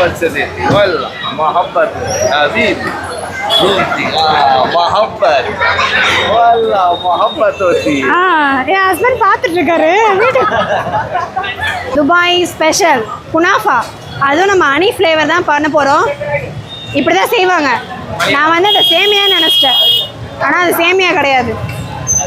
محمد صديقي ولا محبة حبيبي بنتي محبة ولا محبة توتي என் husband பார்த்துட்டு இருக்காரு Dubai special குனாஃபா. அதுவும் நம்ம அனி ஃப்ளேவர் தான் பண்ண போகிறோம் இப்படி தான் செய்வாங்க. நான் வந்து அந்த சேமியான்னு நினச்சிட்டேன். ஆனால் அது சேமியா கிடையாது.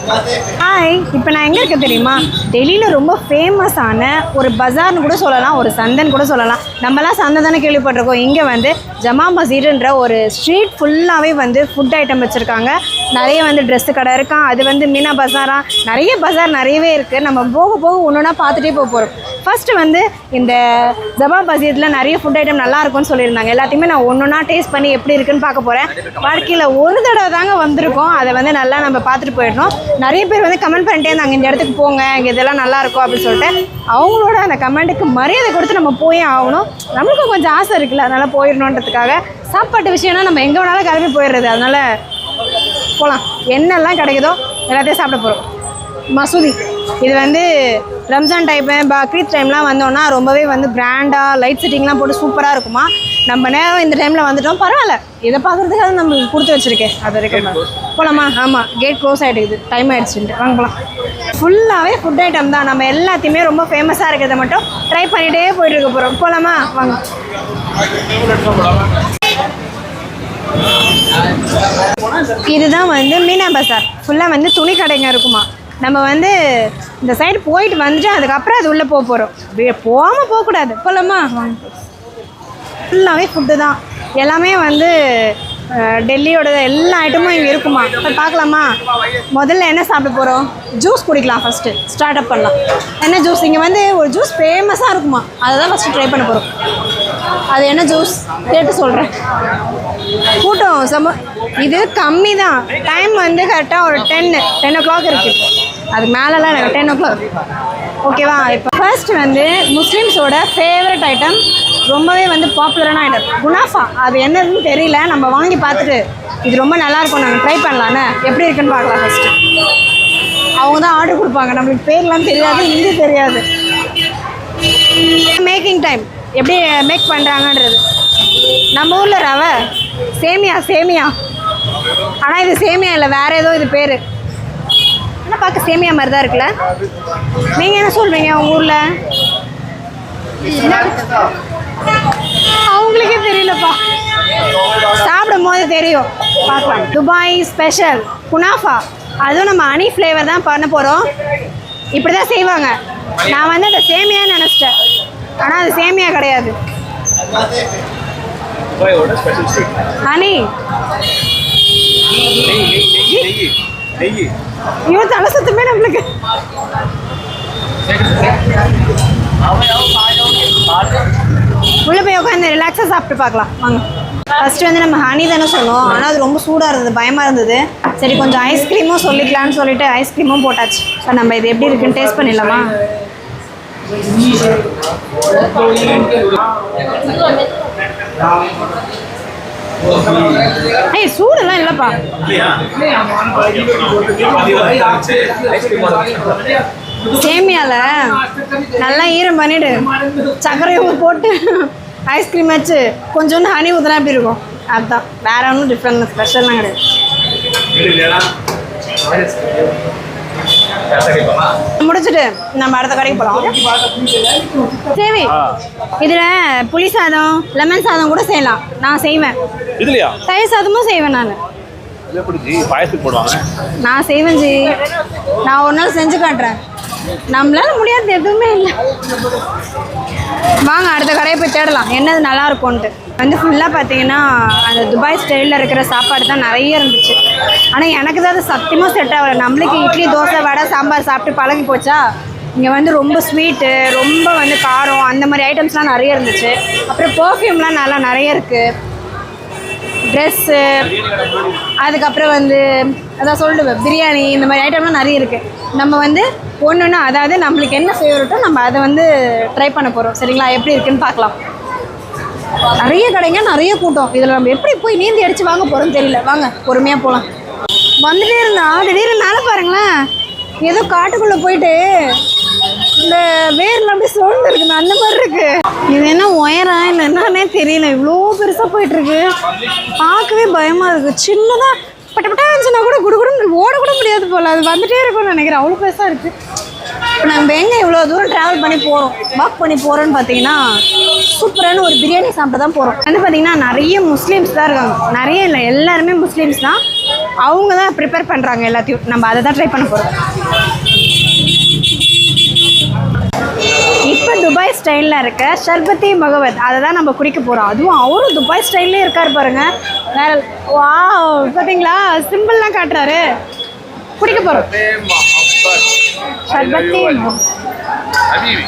ஹாய் இப்போ நான் எங்கே இருக்க தெரியுமா? டெல்லியில் ரொம்ப ஃபேமஸான ஒரு பஜார்னு கூட சொல்லலாம் ஒரு சந்தைன்னு கூட சொல்லலாம். நம்மலாம் சந்தை தானே கேள்விப்பட்டிருக்கோம். இங்கே வந்து ஜமா மசீடுன்ற ஒரு ஸ்ட்ரீட் ஃபுல்லாகவே வந்து ஃபுட் ஐட்டம் வச்சுருக்காங்க. நிறைய வந்து ட்ரெஸ்ஸு கடை இருக்கான் அது வந்து மீனா பஜாரா நிறைய பஜார் நிறையவே இருக்குது நம்ம போக போக ஒன்று ஒன்றா பார்த்துட்டே போக போகிறோம் ஃபர்ஸ்ட்டு வந்து இந்த ஜமா மசீதில் நிறைய ஃபுட் ஐட்டம் நல்லா இருக்கும்னு சொல்லியிருந்தாங்க. எல்லாத்தையுமே நான் ஒன்று ஒன்றா டேஸ்ட் பண்ணி எப்படி இருக்குன்னு பார்க்க போகிறேன் வாழ்க்கையில் ஒரு தடவை தாங்க வந்திருக்கோம். அதை வந்து நல்லா நம்ம பார்த்துட்டு போயிடணும். நிறைய பேர் வந்து கமெண்ட் பண்ணிட்டே இருந்தாங்க இந்த இடத்துக்கு போங்க இங்கே இதெல்லாம் நல்லா இருக்கும் அப்படின்னு சொல்லிட்டு. அவங்களோட அந்த கமெண்ட்டுக்கு மரியாதை கொடுத்து நம்ம போயே ஆகணும். நம்மளுக்கும் கொஞ்சம் ஆசை இருக்குல்ல அதனால் போயிடணுன்றதுக்காக சாப்பாட்டு விஷயம்னா நம்ம எங்கே வேணாலும் கிளம்பி போயிடுறது. அதனால் போகலாம் என்னெல்லாம் கிடைக்குதோ எல்லாத்தையும் சாப்பிட போகிறோம் மசூதி. இது வந்து ரம்ஜான் டைப்பு பக்ரீத் டைம்லாம் வந்தோன்னா ரொம்பவே வந்து பிராண்டாக லைட் செட்டிங்லாம் போட்டு சூப்பராக இருக்குமா? நம்ம நேரம் இந்த டைமில் வந்துட்டோம். பரவாயில்ல. இதை பார்க்குறதுக்காக நம்மளுக்கு கொடுத்து வச்சிருக்கேன். அது வரைக்கும் போகலாமா ஆமாம் கேட் க்ளோஸ் ஆகிடுது டைம் ஆகிடுச்சுன்ட்டு வாங்க போகலாம் ஃபுல்லாகவே ஃபுட் ஐட்டம் தான். நம்ம எல்லாத்தையுமே ரொம்ப ஃபேமஸாக இருக்கிறத மட்டும் ட்ரை பண்ணிகிட்டே போயிட்டு இருக்க போகிறோம் போகலாமா வாங்க. இதுதான் வந்து மீனா பஜார் ஃபுல்லாக வந்து துணி கடைங்க இருக்குமா. நம்ம வந்து இந்த சைடு போயிட்டு வந்துட்டு அதுக்கப்புறம் அது உள்ளே போக போகிறோம் போகாமல் போகக்கூடாது. போகலாமா ஃபுல்லாகவே ஃபுட்டு தான். எல்லாமே வந்து டெல்லியோட எல்லா ஐட்டமும் இங்கே இருக்குமா? இப்போ பார்க்கலாமா? முதல்ல என்ன சாப்பிட போகிறோம் ஜூஸ் குடிக்கலாம் ஃபஸ்ட்டு ஸ்டார்ட் அப் பண்ணலாம். என்ன ஜூஸ் இங்கே வந்து ஒரு ஜூஸ் ஃபேமஸாக இருக்குமா? அதை தான் ஃபஸ்ட்டு ட்ரை பண்ண போகிறோம் அது என்ன ஜூஸ் கேட்டு சொல்கிறேன் கூட்டம் சம இது கம்மி தான். டைம் வந்து கரெக்டாக ஒரு டென்னு டென் ஓ கிளாக் இருக்குது அதுக்கு மேலெலாம் எனக்கு டென் ஓ கிளாக் ஓகேவா? இப்போ ஃபர்ஸ்ட் வந்து முஸ்லீம்ஸோட ஃபேவரட் ஐட்டம் ரொம்பவே வந்து பாப்புலரான ஐட்டம் குனாஃபா. அது என்னதுன்னு தெரியல. நம்ம வாங்கி பார்த்துட்டு இது ரொம்ப நல்லா இருக்கும் நாங்கள் ட்ரை பண்ணலான்னு எப்படி இருக்குன்னு பார்க்கலாம் ஃபஸ்ட்டு அவங்க தான் ஆர்டர் கொடுப்பாங்க. நம்மளுக்கு பேர்லாம் தெரியாது ஹிந்தி தெரியாது. மேக்கிங் டைம் எப்படி மேக் பண்ணுறாங்கன்றது நம்ம ஊரில் ரவை. சேமியா சேமியா. ஆனால் இது சேமியா இல்லை வேறு ஏதோ இது பேர். பார்க்க சேமியா மாதிரி தான் இருக்குல்ல? நீங்கள் என்ன சொல்வீங்க உங்கள் ஊரில்? அவங்களுக்கே தெரியலப்பா. சாப்பிடும் போது தெரியும். பார்க்கலாம். துபாய் ஸ்பெஷல் குனாஃபா. அதுவும் நம்ம அனி ஃப்ளேவர் தான் பண்ண போகிறோம் இப்படி தான் செய்வாங்க. நான் வந்து அந்த சேமியான்னு நினச்சிட்டேன். ஆனால் அது சேமியா கிடையாது. ஹனி. நெய். நெய் நெய் ஐயோ தலை சுத்தமே நம்மளுக்கு. உள்ளே போய் உட்காந்து ரிலாக்ஸாக சாப்பிட்டு பார்க்கலாம். வாங்க. ஃபஸ்ட்டு வந்து நம்ம ஹனி தானே சொன்னோம். ஆனால் அது ரொம்ப சூடாக இருந்தது பயமாக இருந்தது. சரி கொஞ்சம் ஐஸ்கிரீமும் சொல்லிக்கலாம்னு சொல்லிட்டு ஐஸ்கிரீமும் போட்டாச்சு. இப்போ நம்ம இது எப்படி இருக்குன்னு டேஸ்ட் பண்ணிடலாமா? ஏய் சூடெல்லாம் இல்லைப்பா. சேமியால நல்லா ஈரம் பண்ணிடு. சர்க்கரை உப்பு போட்டு ஐஸ்கிரீம் வச்சு கொஞ்சோண்டு ஹனி ஊற்றினா எப்படி இருக்கும்? அதுதான் வேற ஒன்றும் டிஃப்ரெண்ட் ஸ்பெஷல்லாம் கிடையாது. முடிச்சுட்டு நம்ம அடுத்த கடைக்கு போகலாம் சேவி இதில் புளி சாதம் லெமன் சாதம் கூட செய்யலாம். நான் செய்வேன். இதுலையா? தயிர் சாதமும் செய்வேன் நான். நான் செய்வேன் ஜி. நான் ஒரு நாள் செஞ்சு காட்டுறேன். நம்மளால முடியாது எதுவுமே இல்லை. வாங்க அடுத்த கடையை போய் தேடலாம். என்னது நல்லா இருக்கும்ன்ட்டு வந்து ஃபுல்லாக பார்த்தீங்கன்னா அந்த துபாய் ஸ்டைலில் இருக்கிற சாப்பாடு தான் நிறைய இருந்துச்சு. ஆனால் எனக்கு தான் அது சத்தியமாக செட் ஆகலை. நம்மளுக்கு இட்லி தோசை வடை சாம்பார் சாப்பிட்டு பழகி போச்சா? இங்கே வந்து ரொம்ப ஸ்வீட்டு ரொம்ப வந்து காரம் அந்த மாதிரி ஐட்டம்ஸ்லாம் நிறைய இருந்துச்சு. அப்புறம் பர்ஃப்யூம்லாம் நல்லா நிறைய இருக்குது ட்ரெஸ்ஸு அதுக்கப்புறம் வந்து அதான் சொல்லிட்டு பிரியாணி இந்த மாதிரி ஐட்டம்லாம் நிறைய இருக்குது நம்ம வந்து ஒன்று ஒன்று அதாவது நம்மளுக்கு என்ன ஃபேவரட்டோ நம்ம அதை வந்து ட்ரை பண்ண போகிறோம் சரிங்களா? எப்படி இருக்குன்னு பார்க்கலாம். நிறைய கடைங்க நிறைய கூட்டம். இதில் நம்ம எப்படி போய் நீந்தி அடித்து வாங்க போகிறோம்னு தெரியல. வாங்க பொறுமையாக போகலாம் வந்துட்டே இருந்தா திடீர்னு மேலே பாருங்களேன். ஏதோ காட்டுக்குள்ளே போயிட்டு இந்த வேர்லாம் அப்படியே சோழ்ந்து இருக்குமே அந்த மாதிரி இருக்கு. இது என்ன ஒயரா இல்லை என்னன்னே தெரியல. இவ்வளோ பெருசாக போயிட்டு இருக்கு. பார்க்கவே பயமாக இருக்கு. சின்னதாக பட்ட பட்டா இருந்துச்சுன்னா கூட குடுகுடுன்னு ஓட கூட முடியாது போல். அது வந்துட்டே இருக்கும்னு நினைக்கிறேன். அவ்வளோ பெருசாக இருக்குது இப்போ நம்ம எங்கே இவ்வளோ தூரம் ட்ராவல் பண்ணி போகிறோம் வாக் பண்ணி போகிறோன்னு பார்த்தீங்கன்னா சூப்பரான ஒரு பிரியாணி சாப்பிட்டு தான் போகிறோம் வந்து பார்த்தீங்கன்னா நிறைய முஸ்லீம்ஸ் தான் இருக்காங்க. நிறைய இல்லை எல்லாருமே முஸ்லீம்ஸ் தான். அவங்க தான் ப்ரிப்பேர் பண்ணுறாங்க எல்லாத்தையும். நம்ம அதை தான் ட்ரை பண்ண போகிறோம் இப்போ துபாய் ஸ்டைலில் இருக்க ஷர்பத்தி மகவத். அதை தான் நம்ம குடிக்க போகிறோம் அதுவும் அவரும் துபாய் ஸ்டைல்லே இருக்கார் பாருங்கள் வேற வா பார்த்தீங்களா சிம்பிள்லாம் காட்டுறாரு. குடிக்க போகிறோம் ஷர்பத்தி حبيبي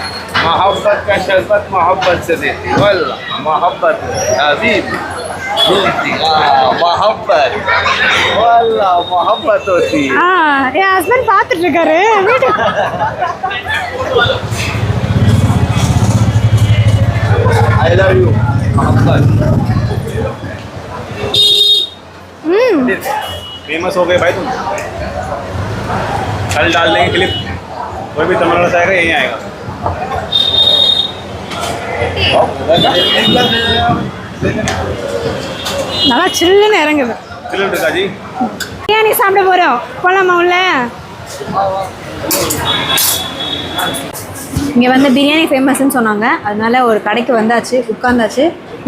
محبت کا شربت محبت سے دیتی والله محبت حبیبی ہوتی محبت والله محبت ہوتی ہاں یہ ہسبینڈ பார்த்துட்டு இருக்காரு. வீட்டுக்கு आई लव यू मोहब्बत ம் फेमस हो गए भाई तुम कल डाल देंगे क्लिप कोई भी तमिलनाडु से आएगा यहीं आएगा நல்லா சில்லுன்னு இறங்குது चलो टिका जी பிரியாணி சாப்பிட போகிறோம் போகலாமா உள்ள இங்கே வந்து பிரியாணி ஃபேமஸ்ன்னு சொன்னாங்க. அதனால ஒரு கடைக்கு வந்தாச்சு உட்காந்தாச்சு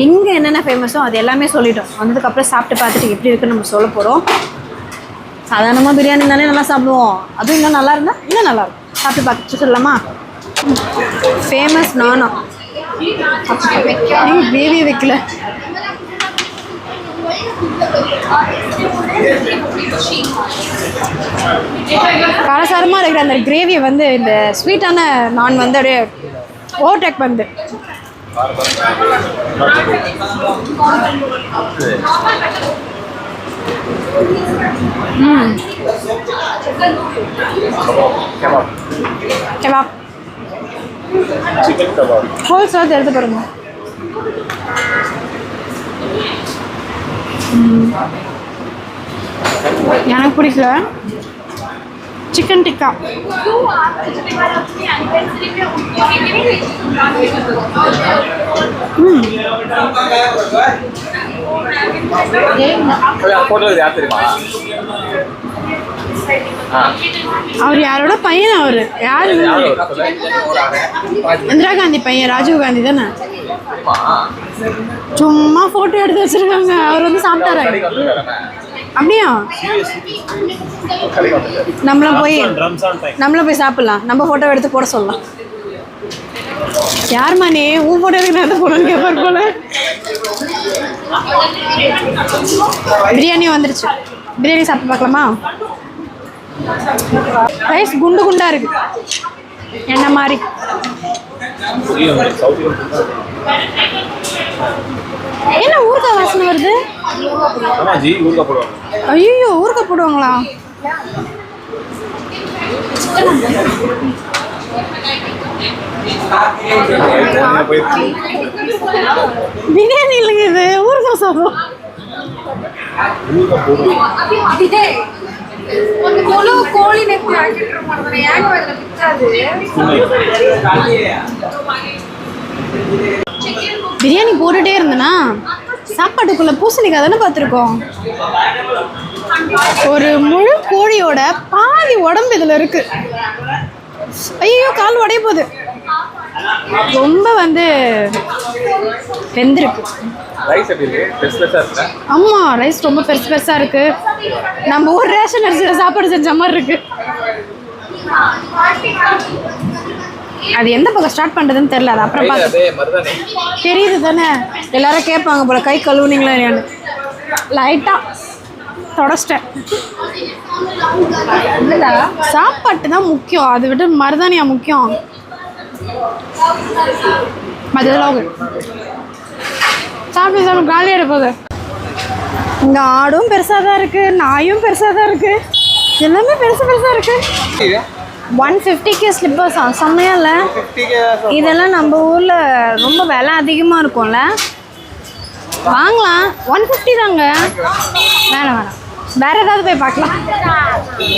இங்கே என்னென்ன ஃபேமஸோ அது எல்லாமே சொல்லிட்டோம். வந்ததுக்கப்புறம் சாப்பிட்டு பார்த்துட்டு எப்படி இருக்குன்னு நம்ம சொல்ல போகிறோம் சாதாரணமாக பிரியாணி தானே நல்லா சாப்பிடுவோம். அதுவும் இன்னும் நல்லா இருந்தால் இன்னும் நல்லா இருக்கும். சாப்பிட்டு பார்த்துட்டு சொல்லலாமா ஃபேமஸ் நானா? கிரேவி வைக்கல. காரசாரமாக இருக்கிற அந்த கிரேவியை வந்து இந்த ஸ்வீட்டான நான் வந்து அப்படியே ஓவர்டேக் வந்து கெபாப் ஹோல் சாத் எடுத்து பாருங்க எனக்கு பிடிக்கல. சிக்கன் டிக்கா அவர் யாரோட பையன் அவர்? யார்? இந்திரா காந்தி பையன் ராஜீவ் காந்தி தானே? சும்மா போட்டோ எடுத்து வச்சிருக்காங்க. அவர் வந்து சாப்பிட்டாரு. அப்படியா? நம்மளும் போய் நம்மளும் போய் சாப்பிடலாம். நம்ம போட்டோ எடுத்து போட சொல்லலாம். யார் மணி உன் போட்டோ எடுக்க நான் போடணும் கேட்பார் போல. பிரியாணி வந்துருச்சு. பிரியாணி சாப்பிட்டு பார்க்கலாமா? ரைஸ் குண்டு குண்டா இருக்கு. என்ன மாதிரி? என்ன ஊறுகாய் வாசனை வருது? ஐயோ ஊறுகாய் போடுவாங்களா? பிரியாணி இல்லைங்க இது ஊறுகாய் சாப்பிடும் கொலு கோழி நெக்கு பிரியாணி போட்டுட்டே இருந்தேனா? சாப்பாட்டுக்குள்ள பூசணிக்காய் தானே பார்த்துருக்கோம். ஒரு முழு கோழியோட பாதி உடம்பு இதில் இருக்கு. ஐயோ கால் உடைய போகுது. ரொம்ப வந்து வெந்திருக்கு. ஆமாம் ரைஸ் ரொம்ப பெருசு பெருசாக இருக்கு. நம்ம ஊர் ரேஷன் அரிசியில் சாப்பாடு செஞ்ச மாதிரி இருக்கு. அது எந்த பக்கம் ஸ்டார்ட் பண்ணுறதுன்னு தெரியல அது அப்புறம் பார்த்து தெரியுது தானே? எல்லாரும் கேட்பாங்க போல கை கழுவுனீங்களா இல்லையான்னு. லைட்டாக தொடச்சிட்டேன். சாப்பாட்டு தான் முக்கியம். அதை விட்டு மருதானியா முக்கியம். மதியம் சாப்பிட்டு சாப்பிட்டு காலியாக போகுது. இங்கே ஆடும் பெருசாக தான் இருக்குது நாயும் பெருசாக தான் இருக்குது எல்லாமே பெருசு பெருசாக இருக்குது ஒன் ஃபிஃப்டிக்கு ஸ்லிப்பர்ஸா செம்மையா இல்லை? இதெல்லாம் நம்ம ஊரில் ரொம்ப விலை அதிகமாக இருக்கும்ல? வாங்கலாம். ஒன் ஃபிஃப்டி தாங்க. வேணாம் வேணாம். வேறு ஏதாவது போய் பார்க்கலாம்.